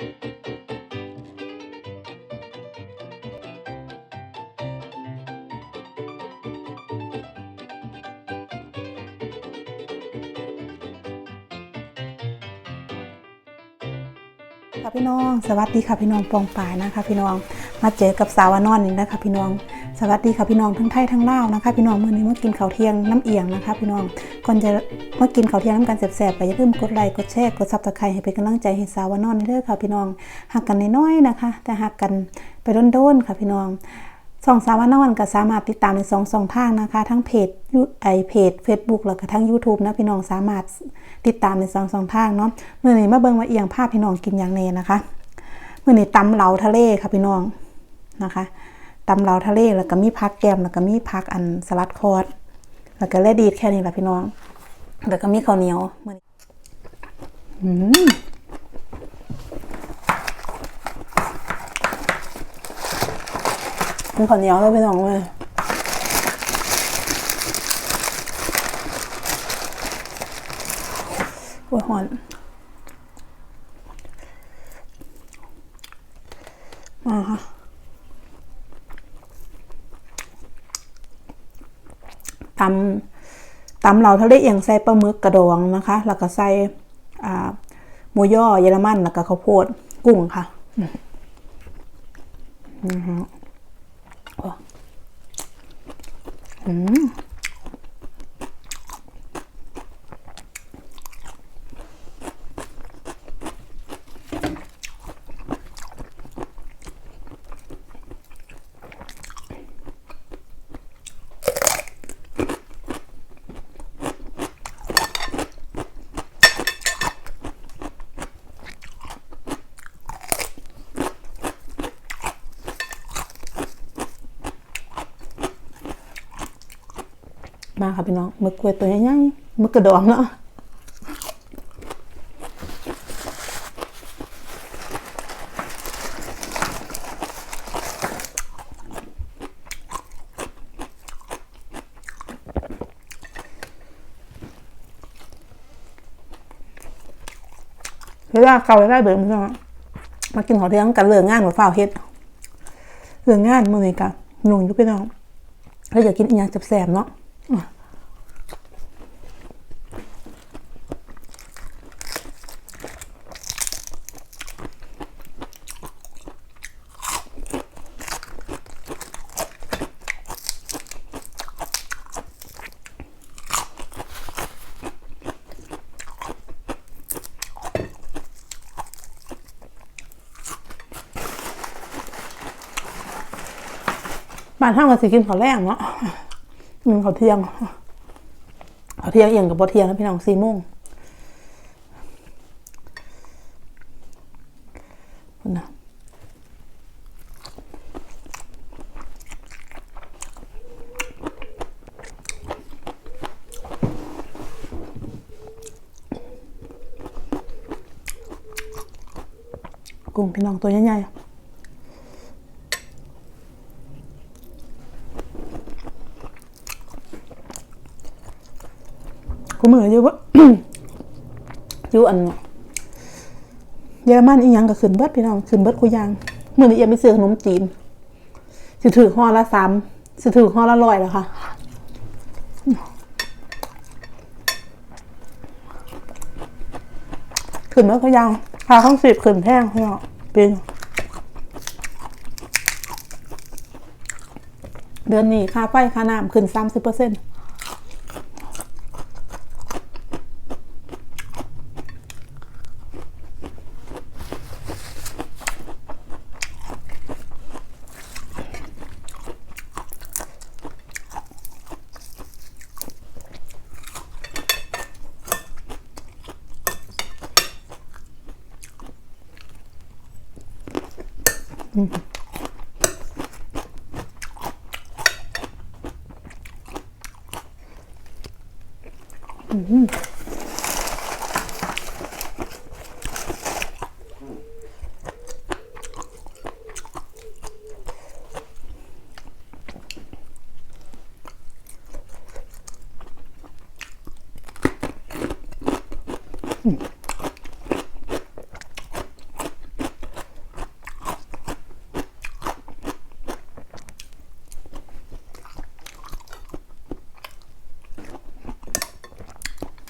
ค่ะพี่น้อง สวัสดีค่ะพี่น้องปองปายนะคะ พี่น้องมาเจอกับสาวนอนนี่นะคะ พี่น้อง สวัสดีค่ะพี่น้องทั้งไทยทั้งลาวนะคะพี่น้องมื้อนี้มากินข้าวเที่ยงน้ำเอียงนะคะ พี่น้องก่อนจะมากินข้าวเที่ยงน้ำกันแสบๆไปอย่าลืมกดไลค์กดแชร์กดซับสไครต์ให้เป็นกำลังใจให้สาววานอนเด้อค่ะพี่น้องหักกันน้อยๆนะคะ แต่หักกันไปโดนๆค่ะพี่น้องสองสาวานอนก็สามารถติดตามในสองสองทางนะคะ ทั้งเพจยูไอเพจ Facebook แล้วก็ทั้ง YouTube นะพี่น้องสามารถติดตามในสองสองทางเนาะเมื่อนี้มาเบิ่งว่าเอียงภาพพี่น้องกินอย่างเนนะคะเมื่อนี้ตำเหลาทะเลค่ะพี่น้องนะคะ ตำเลาทะเลแล้วก็มีพักแกมแล้วก็มีพักอันสลัดคอร์ดแล้วก็แลดีดแค่นี้แหละพี่น้อง แล้วก็มีข้าวเหนียวมื้อนี้อืมมีข้าวเหนียวด้วพี่น้องเลยโอ้ยหอนมาค่ะ ตำตำเราทะเลเอียงใส่ปลาหมึกกระดองนะคะ แล้วก็ใส่หมูย่อเยอรมันแล้วก็ข้าวโพดกุ้งค่ะอือฮึอืม มาค่ะพี่น้องหมึกกล้วยตัวใหญ่ๆหมึกกระดองเนาะเวลาเก่าได้เบิ่งพี่น้องมากินขอเที่ยงกันเรื่องงานหัวฝ้าเฮ็ดเรื่องงานมื้อนี้กันหนุ่มอยู่พี่น้องถ้าอยากกินอีหยังแซ่บๆเนาะ บ้านห้างก็สิกินข้าวแรงเนาะมันข้าวเที่ยงข้าวเที่ยงเอียงกับบ่เที่ยงนะพี่น้องสี่โมงนะกุ้งพี่น้องตัวใหญ่ๆ เหมืออยู่ว่าอยู่อันเยอรมันอีหยังก็ขึ้นเบิดพี่น้องขึ้นเบิดกูยางเมื่อนี้เอียมไปซื้อขนมจีนสิถือห่อละสามสิถือห่อละร้อยแล้วค่ะขึ้นเบิดกูยางค่าข้องสิบขึ้นแพงพี่น้องเป็นเดือนนี้ค่าไฟค่าน้ำขึ้นสามสิบเปอร์เซ็นต์ อ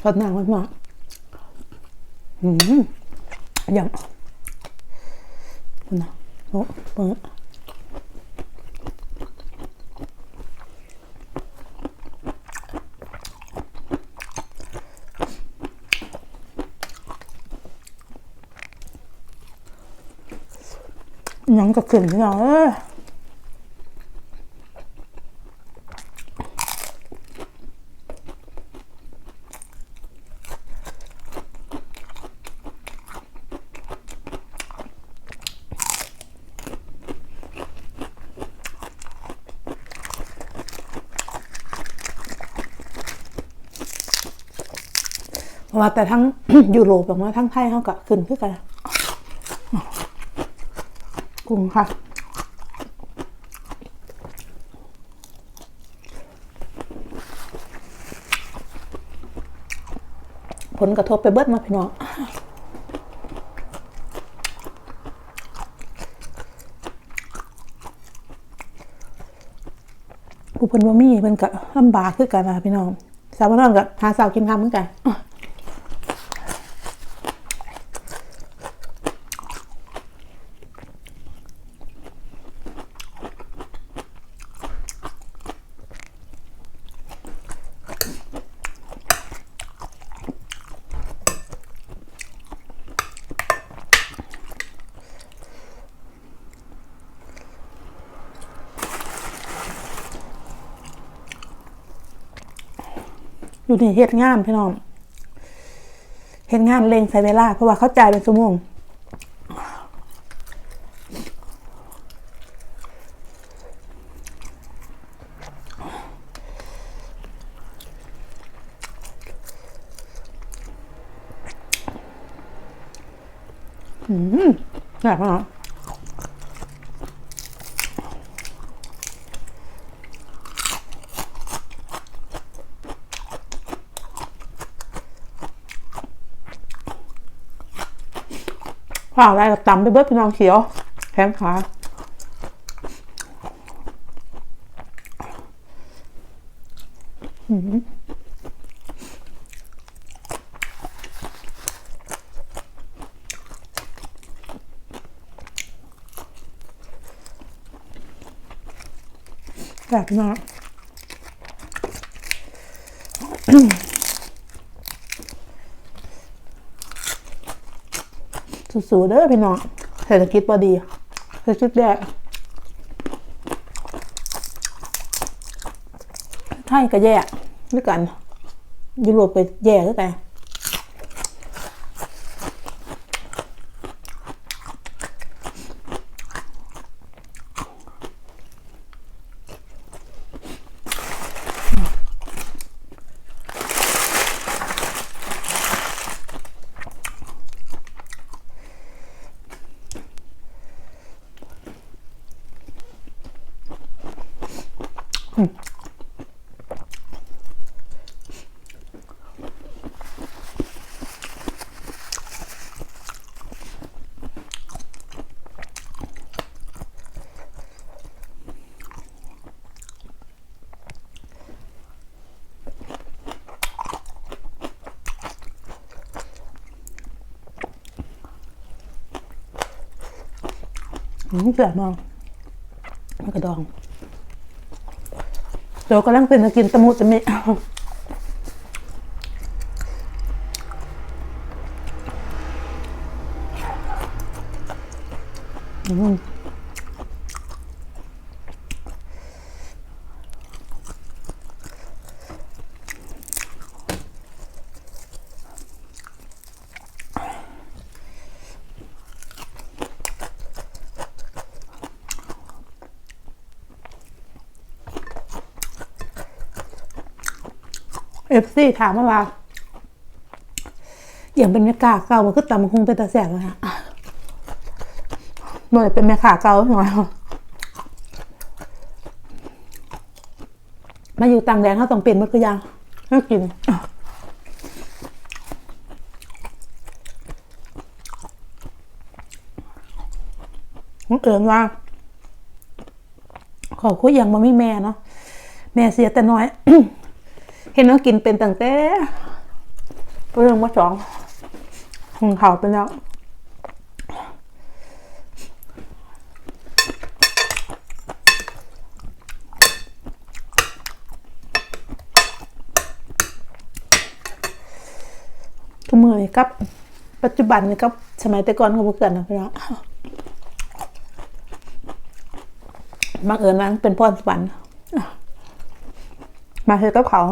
ทอดหนังมากๆอืมอย่างคุณนะโอ้เปิดยังก็ขึ้นเราเอ้ยเพราะ ว่าแต่ทั้งยุโรปแบบว่าทั้งไทยเขาก็ขึ้นขึ้นกันกุ้งค่ะผลกระทบไปเบิดมาพี่น้องผู้เพิ่นว่ามีเพิ่นก็ลำบากคือกันนะพี่น้องสาวบ้านนอนก็หาสาวกินคำเหมือนกัน อยู่นี่เฮ็ดงานพี่น้องเฮ็ดงานเล็งใส่เวลา เพราะว่าเข้าใจายเป็นชั่วโมงอืมแบบ ข้าวอะไรกับตำไปเบิดพี่น้องเขียวแขนขาอืมแบบนี้ สู้ๆเด้อพี่น้องเศรษฐกิจพอดีเศรษฐกิจแย่ไทยก็แย่ด้วยกันยุโรปก็แย่ด้วยกัน อืมเสียมอ เระดองเดี๋ยวกำลังเป็นจะกินตะมุตะมิอืม เอฟซีถามมาว่าอย่างเป็นแม่ค้าเก่ามันก็ตำคงเป็นตาแสบเลยค่ะโดยเป็นแม่ค้าเก่าหน่อยมาอยู่ต่างแดนเขาต้องเปลี่ยนมดคือยังน่ากินมันเอิญว่า ขอคุยอย่างมาไม่แม่เนาะแม่เสียแต่น้อย เห็นว่ากินเป็นตั้งแต่เรื่องมาสองของเขาไปแล้วทุกมือนี่กับ ปัจจุบันนี่กับ สมัยแต่ก่อนก็บ่เกินนะพี่น้องบังเอิญว่ามันเป็นพรสวรรค์ มาเฮ็ดกับเขา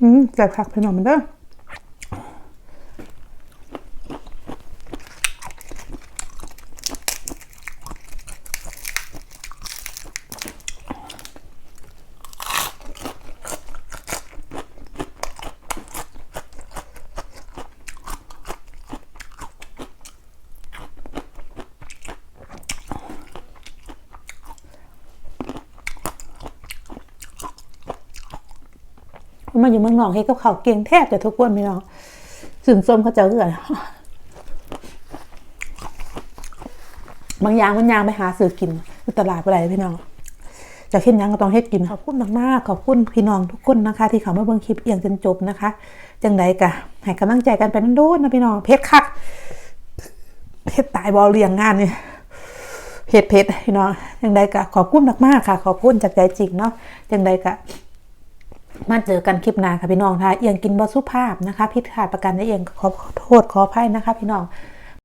วอืมใส่ผั มาอยู่เมืองนอกเฮ็ดกับเขาเก่งแทบจะทุกคนพี่น้องสื่นส้มเขาจะเอื่อยบางอย่างมันยางไปหาซื้อกินตลาดไปไหนพี่น้องจะเห็นยังก็ต้องเฮ็ดกินขอบคุณมากๆขอบคุณพี่น้องทุกคนนะคะ ที่เขามาเบิ่งคลิปเอียงจนจบนะคะจังใดกะให้กำลังใจกันไปนั่นโดนนะพี่น้องเพชรคักเพชรตายบอเรียงงานเนี่ยเพชรเพชรพี่น้องจังใดกะขอบคุณมากๆค่ะ ขอบคุณจากใจจริงเนาะจังใดกะ มาเจอกันคลิปหน้าค่ะพี่น้องค่ะเอียงกินบอสุภาพนะคะพิดขาดประกันได้เองขอโทษขออภัยนะคะพี่น้อง